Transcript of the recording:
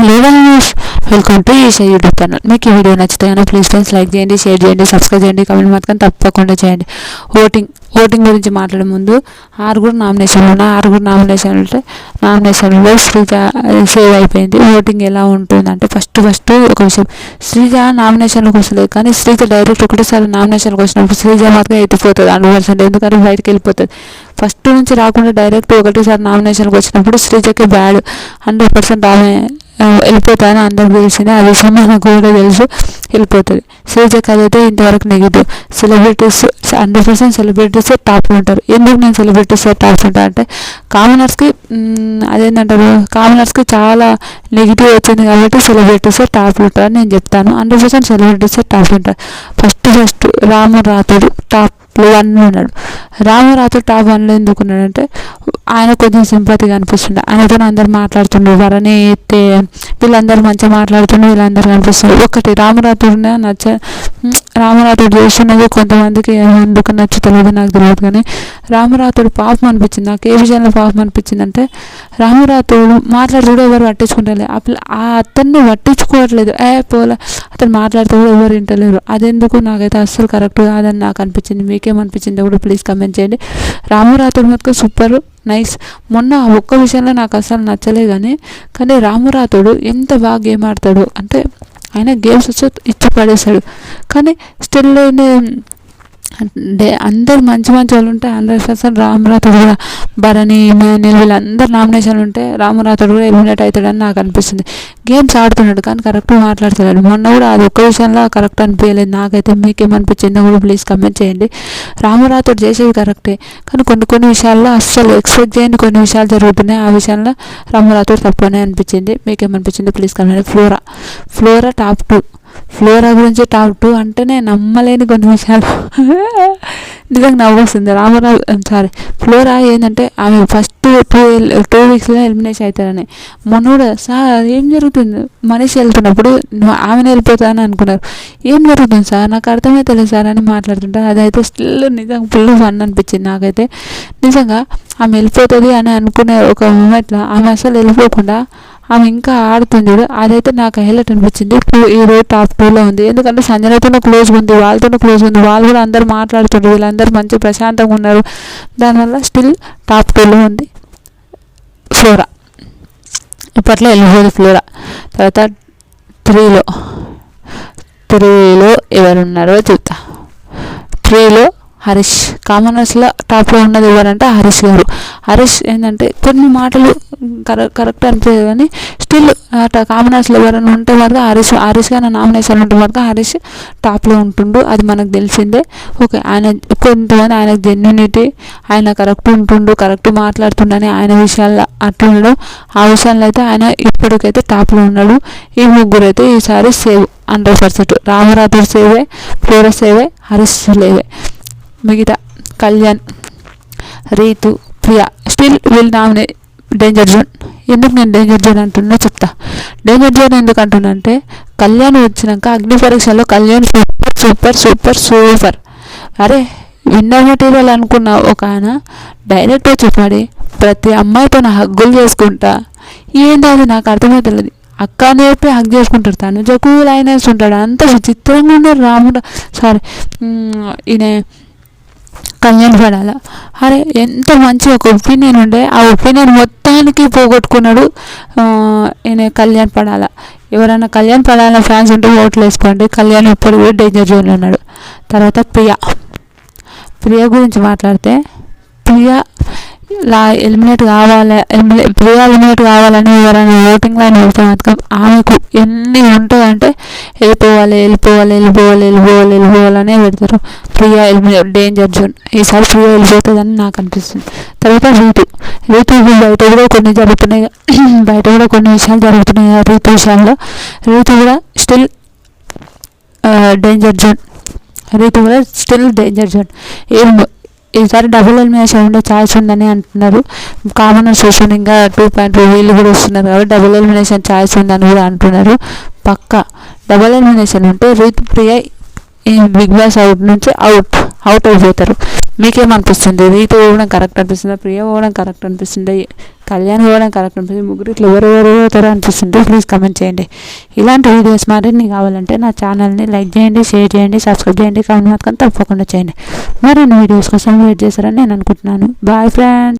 Hello guys welcome to Esha YouTube channel మీకు ఈ వీడియో నచ్చితే ప్లీజ్ ఫ్రెండ్స్ లైక్ చేయండి షేర్ చేయండి సబ్స్క్రైబ్ చేయండి కమెంట్ మాత్రం తప్పకుండా చేయండి. ఓటింగ్ ఓటింగ్ గురించి మాట్లాడే ముందు ఆరుగురు నామినేషన్లు ఉన్నాయి. ఆరుగురు నామినేషన్ ఉంటే నామినేషన్లో శ్రీజ సేవ్ అయిపోయింది. ఓటింగ్ ఎలా ఉంటుందంటే ఫస్ట్ ఫస్ట్ ఒక విషయం. శ్రీజ నామినేషన్లకు వస్తలేదు కానీ శ్రీజ డైరెక్ట్ ఒకటేసారి నామినేషన్కి వచ్చినప్పుడు శ్రీజ మాత్రం ఎత్తిపోతుంది హండ్రెడ్ పర్సెంట్ ఎందుకంటే బయటకు వెళ్ళిపోతుంది. ఫస్ట్ నుంచి రాకుండా డైరెక్ట్ ఒకటేసారి నామినేషన్కి వచ్చినప్పుడు శ్రీజకి బ్యాడ్ హండ్రెడ్ పర్సెంట్ ఆమె ఆ, వెళ్ళిపోతాయని అందరికి తెలిసిందే. ఆ విషయం మనకు కూడా తెలుసు. వెళ్ళిపోతుంది. శ్రీజకి అయితే ఇంతవరకు negative. Celebrities hundred percent celebrities టాప్లో ఉంటారు. ఎందుకు నేను సెలబ్రిటీస్ టాప్ ఉంటా అంటే కామనర్స్కి అదేంటంటారు కామనర్స్కి చాలా నెగిటివ్ వచ్చింది కాబట్టి సెలబ్రిటీస్ టాప్లో ఉంటారు నేను చెప్తాను. హండ్రెడ్ పర్సెంట్ సెలబ్రిటీస్ టాప్ ఉంటారు. First first Ramu Rathod top one ఉన్నాడు రాము టాప్ వన్లో ఎందుకు ఉన్నాడంటే ఆయన కొంచెం సింపతిగా అనిపిస్తుండే. ఆయనతో అందరు మాట్లాడుతుండ్రు వరని ఎత్తే వీళ్ళందరూ మంచిగా మాట్లాడుతుండే వీళ్ళందరూ కనిపిస్తుంది ఒకటి రామరాతుడిని నచ్చ రామరాతుడు చేస్తున్నది కొంతమందికి ఎందుకు నచ్చుతలేదు నాకు తెలియదు కానీ రామరాతుడు పాపం అనిపించింది. నాకు ఏ విషయంలో పాపం అనిపించింది అంటే రామరాతుడు మాట్లాడుతూ కూడా ఎవరు పట్టించుకుంటలేదు. ఆ ఆ అతన్ని పట్టించుకోవట్లేదు. ఏ పోల అతను మాట్లాడుతూ కూడా ఎవరు వింటలేరు. అదెందుకు? నాకైతే అస్సలు కరెక్ట్ కాదని నాకు అనిపించింది. మీకేమనిపించిందో కూడా ప్లీజ్ కమెంట్ చేయండి. రామరాతుడు మటుకు సూపర్ నైస్ మొన్న ఆ ఒక్క విషయంలో నాకు అసలు నచ్చలే కానీ కానీ రామరాతుడు ఎంత బాగా గేమ్ ఆడతాడు అంటే ఆయన గేమ్స్ వచ్చి ఇచ్చి పడేశాడు. కానీ స్టిల్ అంటే అందరు మంచి మంచి వాళ్ళు ఉంటే హండ్రెడ్ పర్సెంట్ కూడా భరణి ఇమాన్యుల్ వీళ్ళందరూ నామినేషన్ ఉంటే రామరాథుడు కూడా ఎలిమినేట్ అవుతాడని నాకు అనిపిస్తుంది. గేమ్స్ ఆడుతున్నాడు కానీ కరెక్ట్గా మాట్లాడుతున్నాడు. మొన్న కూడా అది ఒక్క విషయంలో కరెక్ట్ అనిపించలేదు. నాకైతే మీకేమనిపించిందో కూడా ప్లీజ్ కమెంట్ చేయండి. రామరాథుడు చేసేది కరెక్టే. కానీ కొన్ని కొన్ని విషయాల్లో అస్సలు ఎక్స్పెక్ట్ చేయని కొన్ని విషయాలు జరుగుతున్నాయి. ఆ విషయంలో రామరాథుడు తప్పనే అనిపించింది. మీకేమనిపించింది please comment Flora. Flora top two. Flora గురించి టాప్ టూ అంటేనే నమ్మలేని కొన్ని విషయాలు. నిజంగా నవ్వొస్తుంది. రామారావు సారీ ఫ్లోరా ఏంటంటే ఆమె ఫస్ట్ టూ టూ వీక్స్లో ఎలిమినేషన్ అవుతారని మనోడు కూడా సార్ ఏం జరుగుతుంది? మనిషి వెళ్తున్నప్పుడు ఆమెను వెళ్ళిపోతానని అనుకున్నారు. ఏం జరుగుతుంది సార్? నాకు అర్థమైతలేదు సార్ అని మాట్లాడుతుంటారు. అదైతే స్టిల్ నిజంగా ఫుల్ ఫన్ అనిపించింది నాకైతే. నిజంగా ఆమె వెళ్ళిపోతుంది అని అనుకునే ఒక మూమెంట్లో ఆమె అసలు వెళ్ళిపోకుండా ఆమె ఇంకా ఆడుతుంది చూడు అదైతే నాకు హైలైట్ అనిపించింది. టూ ఈ రోజు టాప్ టూలో ఉంది. ఎందుకంటే సంజనతోనే క్లోజ్గా ఉంది వాళ్ళతోనే క్లోజ్ ఉంది. వాళ్ళు కూడా అందరు మాట్లాడుతుండ్రు. వీళ్ళందరూ మంచి ప్రశాంతంగా ఉన్నారు. దానివల్ల స్టిల్ టాప్ టూలో ఉంది ఫ్లోరా ఇప్పట్లో వెళ్ళిపోదు ఫ్లోరా తర్వాత త్రీలో త్రీలో ఎవరున్నారో చెప్తా త్రీలో హరీష్. కామనర్స్లో టాప్లో ఉన్నది ఎవరంటే హరీష్ గారు. హరీష్ ఏంటంటే కొన్ని మాటలు కరెక్ట్ కరెక్ట్ అనిపించదు కానీ స్టిల్ అట్లా కామనర్స్లో ఎవరైనా ఉంటే వరకు హరీష్ హరీష్ గారు నామినేషన్ ఉంటే వరకు హరీష్ టాప్లో ఉంటుండు. అది మనకు తెలిసిందే. ఓకే ఆయన కొంతమంది ఆయన జెన్యునిటీ ఆయన కరెక్ట్ ఉంటుండు కరెక్ట్ మాట్లాడుతుండని ఆయన విషయాల్లో అట్లా ఉండడం ఆ విషయంలో అయితే ఆయన ఇప్పటికైతే టాప్లో ఉన్నాడు. ఈ ముగ్గురు అయితే ఈసారి సేవ్ హండ్రెడ్ పర్సెంట్ రామరాథుడు సేవే ఫ్లోర సేవే హరీష్ లేవే మిగతా Kalyan Rithu Priya still will nominate danger zone ఎందుకు నేను డేంజర్ జోన్ అంటున్నా చెప్తా. డేంజర్ జోన్ ఎందుకు అంటున్నానంటే కళ్యాణ్ వచ్చినాక అగ్ని పరీక్షలో Kalyan super super super super అరే విన్నర్ మెటీరియల్ అనుకున్న ఒక ఆయన డైరెక్ట్గా చెప్పాడి ప్రతి అమ్మాయితో నా హగ్గులు చేసుకుంటా. ఏంది అది? నాకు అర్థమవుతలేదు అక్క అని చెప్పి హగ్ చేసుకుంటాడు తను జకూలు ఆయన ఉంటాడు అంత విచిత్రంగా ఉన్నారు రాముడు. సారీ. ఈయన కళ్యాణ్ పడాల అరే ఎంత మంచి ఒక ఒపీనియన్ ఉండే ఆ ఒపీనియన్ మొత్తానికి పోగొట్టుకున్నాడు ఈయన కళ్యాణ్ పడాల ఎవరైనా కళ్యాణ్ పడాల ఫ్యాన్స్ ఉంటే ఓట్లు వేసుకోండి కళ్యాణ్ ఇప్పుడు కూడా డేంజర్ జోన్లో ఉన్నాడు. తర్వాత ప్రియా. ప్రియ గురించి మాట్లాడితే ప్రియ లా ఎలిమినేట్ కావాలి ఎలిమినే ఎలిమినేట్ కావాలని ఎవరైనా ఓటింగ్ లైన్ వెళ్తే మాత్రం ఆమెకు ఎన్ని ఉంటాయంటే వెళ్ళిపోవాలి వెళ్ళిపోవాలి వెళ్ళిపోవాలి వెళ్ళిపోవాలి వెళ్ళిపోవాలనే పెడతారు. ప్రియ ఎలిమినేట్ డేంజర్ జోన్ ఈసారి ప్రియ వెళ్ళిపోతుందని నాకు అనిపిస్తుంది. తర్వాత రీతు. రీతు బయట కూడా కొన్ని జరుగుతున్నాయి. బయట కూడా కొన్ని విషయాలు జరుగుతున్నాయి. కదా రీతు విషయాల్లో రీతు కూడా స్టిల్ డేంజర్ జోన్ రీతు కూడా స్టిల్ డేంజర్ జోన్ ఏం ఈసారి డబుల్ ఎలిమినేషన్ ఉండే ఛాన్స్ ఉందని అంటున్నారు. కామన్ సోషన్ ఇంకా టూ పాయింట్ టూ వీళ్ళు కూడా వస్తున్నారు కాబట్టి డబుల్ ఎలిమినేషన్ ఛాన్స్ ఉందని కూడా అంటున్నారు. పక్క డబుల్ ఎలిమినేషన్ ఉంటే రీత్ ప్రియ ఈ బిగ్ బాస్ అవుట్ నుంచి అవుట్ అవుట్ అయిపోతారు. మీకేమనిపిస్తుంది? రీతు పోవడం కరెక్ట్ అనిపిస్తుందా? ప్రియ పోవడం కరెక్ట్ అనిపిస్తుందా? కళ్యాణ్ పోవడం కరెక్ట్ అనిపిస్తుంది ముగ్గురు ఇట్లా ఎవరు ఎవరు అనిపిస్తుంటే ప్లీజ్ కమెంట్ చేయండి. ఇలాంటి వీడియోస్ మరిన్ని కావాలంటే నా ఛానల్ని లైక్ చేయండి షేర్ చేయండి సబ్స్క్రైబ్ చేయండి. కామెంట్ మాత్రం తప్పకుండా చేయండి. మరిన్ని వీడియోస్ కోసం వెయిట్ చేస్తారని నేను అనుకుంటున్నాను. Bye friends